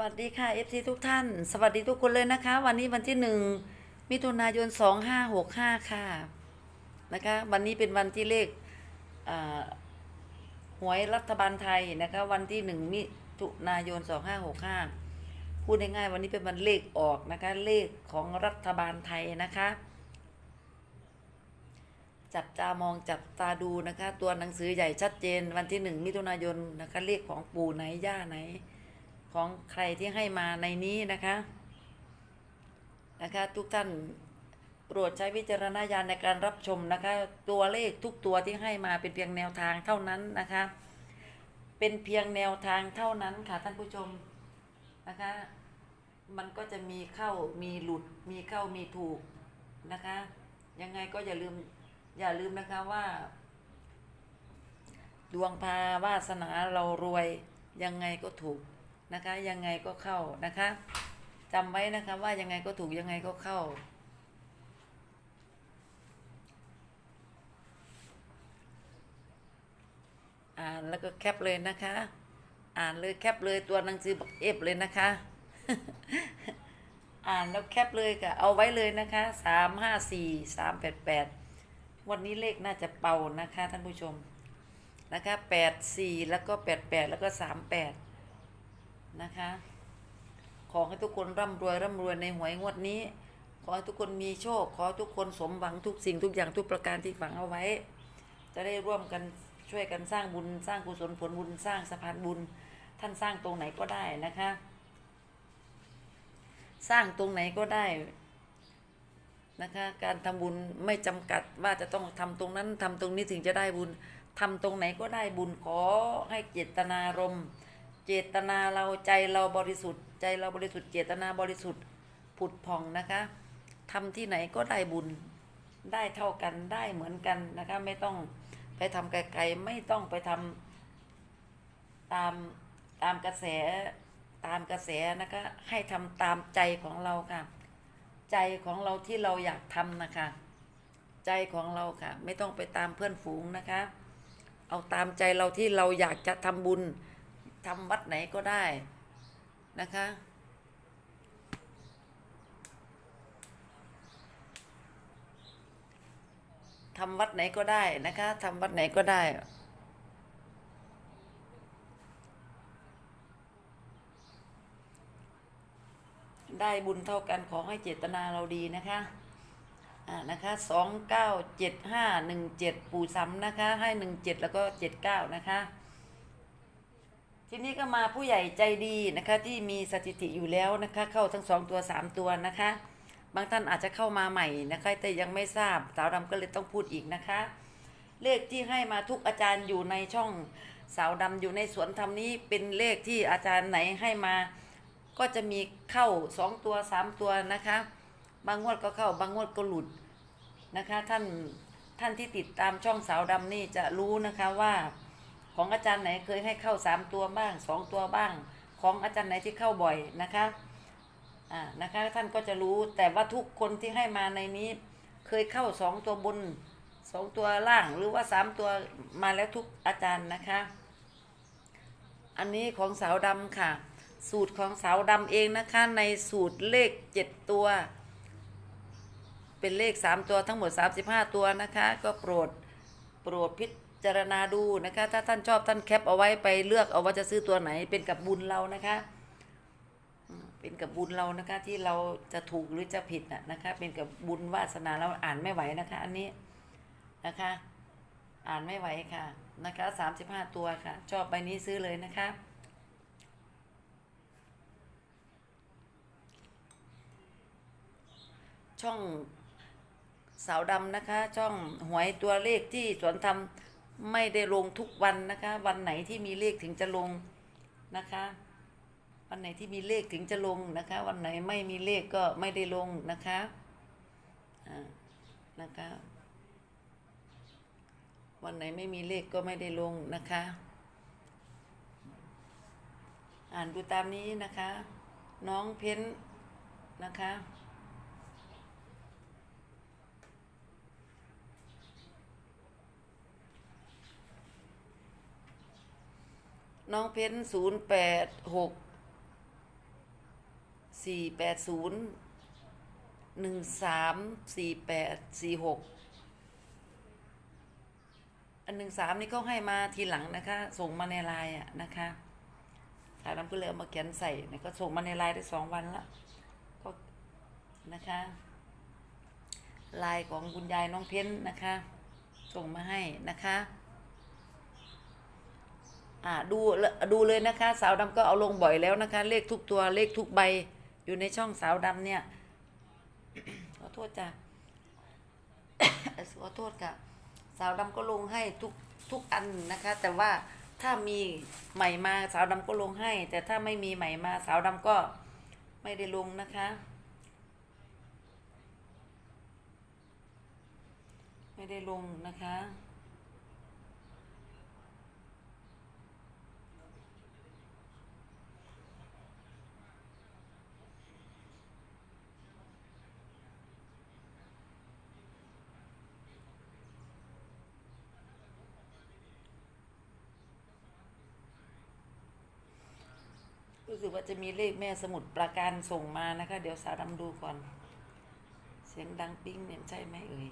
วัสดีค่ะ FC ทุกท่าน สวัสดีทุกคนเลยนะคะ วันนี้วันที่หนึ่งมิถุนายน 2565 ค่ะนะคะ วันนี้เป็นวันที่เลขหวยรัฐบาลไทยนะคะ วันที่หนึ่งมิถุนายน 2565 พูดง่ายๆวันนี้เป็นวันเลขออกนะคะ เลขของรัฐบาลไทยนะคะ จับตามองจับตาดูนะคะ ตัวหนังสือใหญ่ชัดเจน วันที่หนึ่งมิถุนายนนะคะเลขของปู่ไหนย่าไหน ของใครที่ให้มาในนี้นะคะนะคะ ทุกท่านโปรดใช้วิจารณญาณในการรับชมนะคะ ตัวเลขทุกตัวที่ให้มาเป็นเพียงแนวทางเท่านั้นนะคะ เป็นเพียงแนวทางเท่านั้นค่ะท่านผู้ชมนะคะ มันก็จะมีเข้ามีหลุดมีเข้ามีถูกนะคะ ยังไงก็อย่าลืมอย่าลืมนะคะว่า ดวงพาวาสนาเรารวยยังไงก็ถูก นะคะ ยังไงก็เข้านะคะจำไว้นะคะว่ายังไงก็ถูกยังไงก็เข้า อ่านแล้วก็แคปเลยนะคะ อ่านเลยแคปเลยตัวหนังสือบักเอฟเลยนะคะ อ่านแล้วแคปเลยค่ะ เอาไว้เลยนะคะสามห้าสี่สามแปดแปดวันนี้เลขน่าจะเป่านะคะท่านผู้ชม นะคะแปดสี่แล้วก็แปดแปดแล้วก็สามแปด นะคะ ขอให้ทุกคนร่ำรวยร่ำรวยในหวยงวดนี้ ขอให้ทุกคนมีโชค ขอทุกคนสมหวังทุกสิ่งทุกอย่างทุกประการที่ฝังเอาไว้ จะได้ร่วมกันช่วยกันสร้างบุญสร้างกุศลผลบุญสร้างสะพานบุญ ท่านสร้างตรงไหนก็ได้นะคะ สร้างตรงไหนก็ได้นะคะการทำบุญไม่จำกัดว่าจะต้องทำตรงนั้นทำตรงนี้ถึงจะได้บุญทำตรงไหนก็ได้บุญขอให้เจตนารมณ์ เจตนาเราใจเราบริสุทธิ์ ใจเราบริสุทธิ์ เจตนาบริสุทธิ์ผุดผ่องนะคะทำที่ไหนก็ได้บุญได้เท่ากันได้เหมือนกันนะคะ ไม่ต้องไปทำไกลๆไม่ต้องไปทำตามตามกระแสตามกระแสนะคะ ให้ทำตามใจของเราค่ะ ใจของเราที่เราอยากทำนะคะ ใจของเราค่ะ ไม่ต้องไปตามเพื่อนฝูงนะคะ เอาตามใจเราที่เราอยากจะทำบุญ ทำวัดไหนก็ได้นะคะ ทำวัดไหนก็ได้นะคะทำวัดไหนก็ได้ได้บุญเท่ากันขอให้เจตนาเราดีนะคะ อ่า นะคะสองเก้าเจ็ดห้าหนึ่งเจ็ดปู่ซ้ำนะคะ ให้หนึ่งเจ็ดแล้วก็เจ็ดเก้านะคะ ทีนี้ก็มาผู้ใหญ่ใจดีนะคะที่มีสถิติอยู่แล้วนะคะ เข้าทั้งสองตัวสามตัวนะคะ บางท่านอาจจะเข้ามาใหม่นะคะ แต่ยังไม่ทราบสาวดำก็เลยต้องพูดอีกนะคะ เลขที่ให้มาทุกอาจารย์อยู่ในช่องสาวดำอยู่ในสวนธรรมนี้เป็นเลขที่อาจารย์ไหนให้มา ก็จะมีเข้าสองตัวสามตัวนะคะ บางงวดก็เข้าบางงวดก็หลุดนะคะ ท่านท่านที่ติดตามช่องสาวดำนี่จะรู้นะคะว่า ของอาจารย์ไหนเคยให้เข้าสามตัวบ้างสองตัวบ้าง ของอาจารย์ไหนที่เข้าบ่อยนะคะอ่านะคะท่านก็จะรู้แต่ว่าทุกคนที่ให้มาในนี้ เคยเข้าสองตัวบนสองตัวล่างหรือว่าสามตัวมาแล้วทุกอาจารย์นะคะ อันนี้ของสาวดำค่ะ สูตรของสาวดำเองนะคะ ในสูตรเลขเจ็ดตัว เป็นเลขสามตัวทั้งหมดสามสิบห้าตัวนะคะ ก็โปรดโปรดพิจารณาดูนะคะ ถ้าท่านชอบท่านแคปเอาไว้ไปเลือกเอาว่าจะซื้อตัวไหนเป็นกับบุญเรานะคะ เป็นกับบุญเรานะคะ ที่เราจะถูกหรือจะผิดน่ะนะคะ เป็นกับบุญวาสนาเราอ่านไม่ไหวนะคะ อันนี้นะคะ อ่านไม่ไหวค่ะนะคะสามสิบห้าตัวค่ะ ชอบใบนี้ซื้อเลยนะคะช่องสาวดำนะคะ ช่องหวยตัวเลขที่สวนทำ ไม่ได้ลงทุกวันนะคะ วันไหนที่มีเลขถึงจะลงนะคะ วันไหนที่มีเลขถึงจะลงนะคะ วันไหนไม่มีเลขก็ไม่ได้ลงนะคะอ่านะคะวันไหนไม่มีเลขก็ไม่ได้ลงนะคะ อ่านดูตามนี้นะคะ น้องเพ้นนะคะ น้องเพ้นศูนย์แปดหกสี่แปดศูนย์หนึ่งสามสี่แปดสี่หกอันหนึ่งสามนี่เขาให้มาทีหลังนะคะ ส่งมาในไลน์อะนะคะสายน้ำก็เลยเอามาเขียนใส่นี่ยก็ส่งมาในไลน์ได้สองวันละก็นะคะไลน์ของคุณยายน้องเพ้นนะคะ ส่งมาให้นะคะ อ่าดูดูเลยนะคะ สาวดำก็เอาลงบ่อยแล้วนะคะ เลขทุกตัวเลขทุกใบ อยู่ในช่องสาวดำเนี่ยขอโทษจ้ะขอโทษค่ะ สาวดำก็ลงให้ทุกทุกอันนะคะ แต่ว่าถ้ามีใหม่มาสาวดำก็ลงให้ แต่ถ้าไม่มีใหม่มาสาวดำก็ไม่ได้ลงนะคะ ไม่ได้ลงนะคะ สึกว่าจะมีเลขแม่สมุดประการส่งมานะคะ เดี๋ยวสาวดำดูก่อน เสียงดังปิ้งเนี่ยใช่ไหมเอ่ย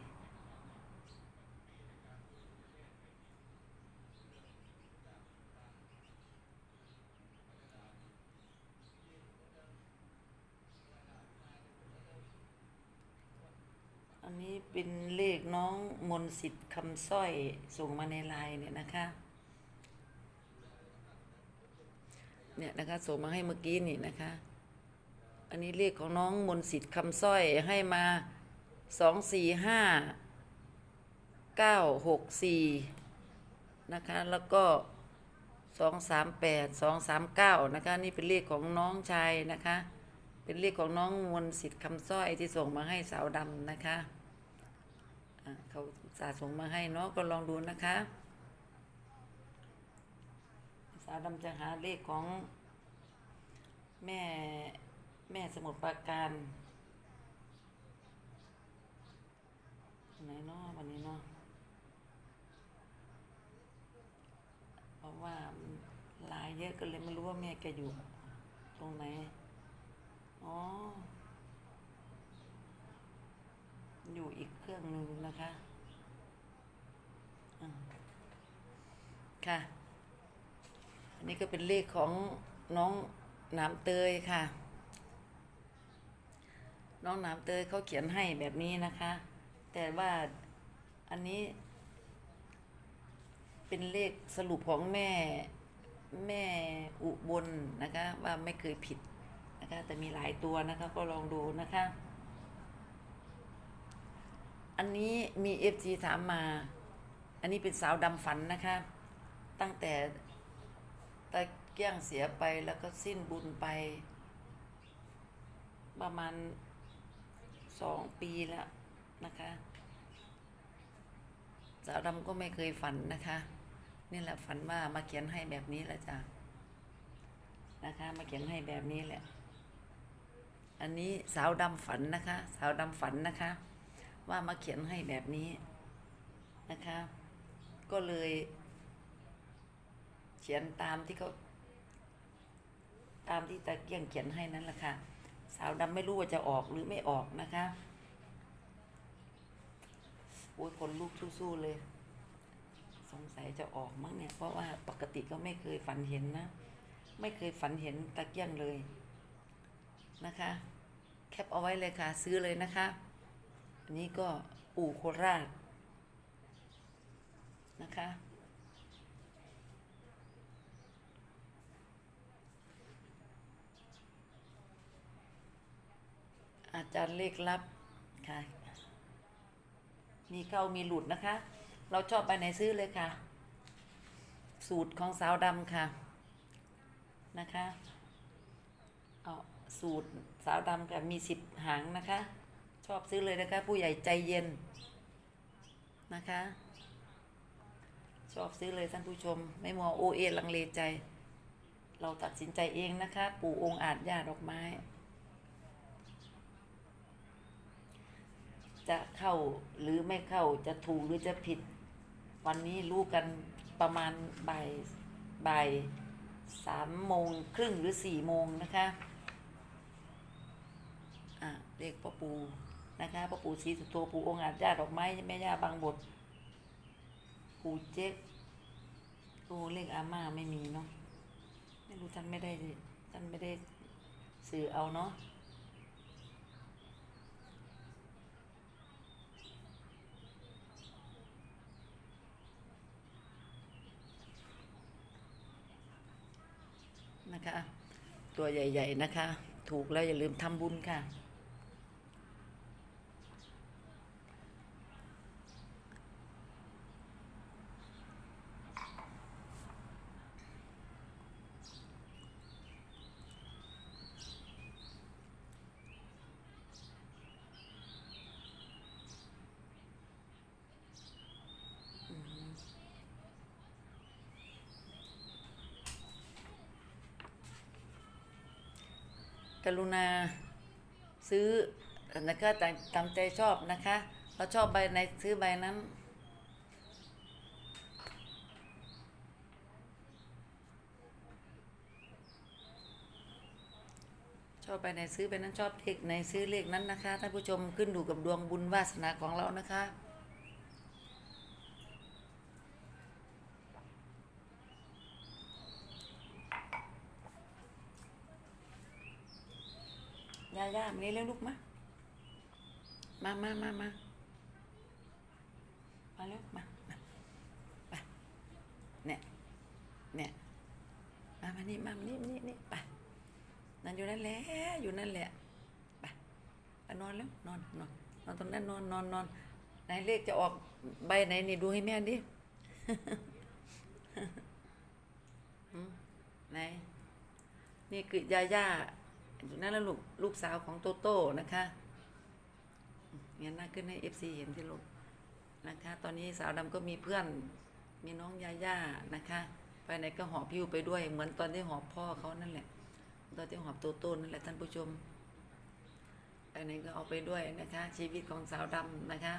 อันนี้เป็นเลขน้องมนสิทธิ์คำสร้อยส่งมาในไลน์เนี่ยนะคะ เนี่ยนะคะส่งมาให้เมื่อกี้นี่นะคะ อันนี้เลขของน้องมนสิทธิ์คำสร้อยให้มาสองสี่ห้าเก้าหกสี่นะคะแล้วก็สองสามแปดสองสามเก้านะคะนี่เป็นเลขของน้องชายนะคะ เป็นเลขของน้องมนสิทธิ์คำสร้อยที่ส่งมาให้สาวดำนะคะะเขาสาส่งมาให้เนาะก็ลองดูนะคะาดำจะหาเลขของแม่แม่สมุทรปราการไหนเนาะวันนี้เนาะเพราะว่าลายเยอะก็เลยไม่รู้ว่าแม่แกอยู่ ตรงไหน อ๋อ อยู่อีกเครื่องหนึ่งนะคะอืมค่ะ อันนี้ก็เป็นเลขของน้องน้ำเตยค่ะ น้องน้ำเตยเขาเขียนให้แบบนี้นะคะ แต่ว่าอันนี้เป็นเลขสรุปของแม่แม่อุบลนะคะ ว่าไม่เคยผิดนะคะ แต่มีหลายตัวนะคะก็ลองดูนะคะ อันนี้มีเอฟซีถามมา อันนี้เป็นสาวดำฝันนะคะ ตั้งแต่ เกี้ยงเสียไปแล้วก็สิ้นบุญไป ประมาณสองปีแล้วนะคะสาวดำก็ไม่เคยฝันนะคะ นี่แหละฝันว่ามาเขียนให้แบบนี้แหละจ้ะนะคะ มาเขียนให้แบบนี้แหละ อันนี้สาวดำฝันนะคะ สาวดำฝันนะคะ ว่ามาเขียนให้แบบนี้นะคะ ก็เลย เขียนตามที่เขา ตามที่ตะเกียงเขียนให้นั่นแหละค่ะ สาวดำไม่รู้ว่าจะออกหรือไม่ออกนะคะโอ้ยคนลูกสู้ๆเลย สงสัยจะออกมั้งเนี่ย เพราะว่าปกติก็ไม่เคยฝันเห็นนะ ไม่เคยฝันเห็นตะเกียงเลยนะคะ แคปเอาไว้เลยค่ะ ซื้อเลยนะคะ อันนี้ก็ปู่โคราชนะคะ อาจารย์เลขลับค่ะ มีเข้ามีหลุดนะคะ เราชอบไปไหนซื้อเลยค่ะ สูตรของสาวดำค่ะ นะคะเอาสูตรสาวดำค่ะมีสิบหางนะคะ ชอบซื้อเลยนะคะ ผู้ใหญ่ใจเย็นนะคะ ชอบซื้อเลยท่านผู้ชม ไม่มัวโอเอลังเลใจ เราตัดสินใจเองนะคะ ปู่องค์อาจยาดอกไม้ จะเข้าหรือไม่เข้าจะถูกหรือจะผิด วันนี้รู้กันประมาณบ่ายบ่ายสามโมงครึ่งหรือสี่โมงนะคะอะเลขพ่อปู่นะคะพ่อปู่ศรีสุโธปู่องค์อาจญาดอกไม้แม่ย่าบางบทปู่เจ๊กโอ้เลขอาม่าไม่มีเนาะไม่รู้ท่านไม่ได้ท่านไม่ได้สื่อเอาเนาะ นะคะ ตัวใหญ่ ๆนะคะ ถูกแล้วอย่าลืมทำบุญค่ะ กรุณาซื้อนะคะตามตามใจชอบนะคะเราชอบใบไหนซื้อใบนั้นชอบใบไหนซื้อใบนั้นชอบเลขไหนซื้อเลขนั้นนะคะท่านผู้ชมขึ้นอยู่กับดวงบุญวาสนาของเรานะคะ ย่าย่ามานี่เร็วลูกมามามามามามาเร็วมามาไปเนี่ยเนี่ยมามานี่มามานี่นี่นี่ไปนั่นอยู่นั่นแหละอยู่นั่นแหละไปไปนอนแล้วนอนนอนนอนตรงนั้นนอนนอนนอนไหนเลขจะออกใบไหนนี่ดูให้แม่ดิไหนนี่คือยาย่า นั่นแล้วลูกลูกสาวของโตโต้นะคะงั้นน้าขึ้นให้เอฟซีเห็นที่ลูกนะคะ ตอนนี้สาวดำก็มีเพื่อน มีน้องยาย่านะคะ ไปไหนก็หอบพิวไปด้วย เหมือนตอนที่หอบพ่อเขานั่นแหละ ตอนที่หอบโตโต้นั่นแหละท่านผู้ชมไปไหนก็เอาไปด้วยนะคะ ชีวิตของสาวดำนะคะ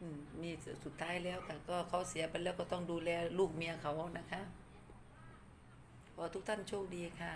อืมนี่สุดท้ายแล้วค่ะก็เขาเสียไปแล้วก็ต้องดูแลลูกเมียเขานะคะ ขอทุกท่านโชคดีค่ะ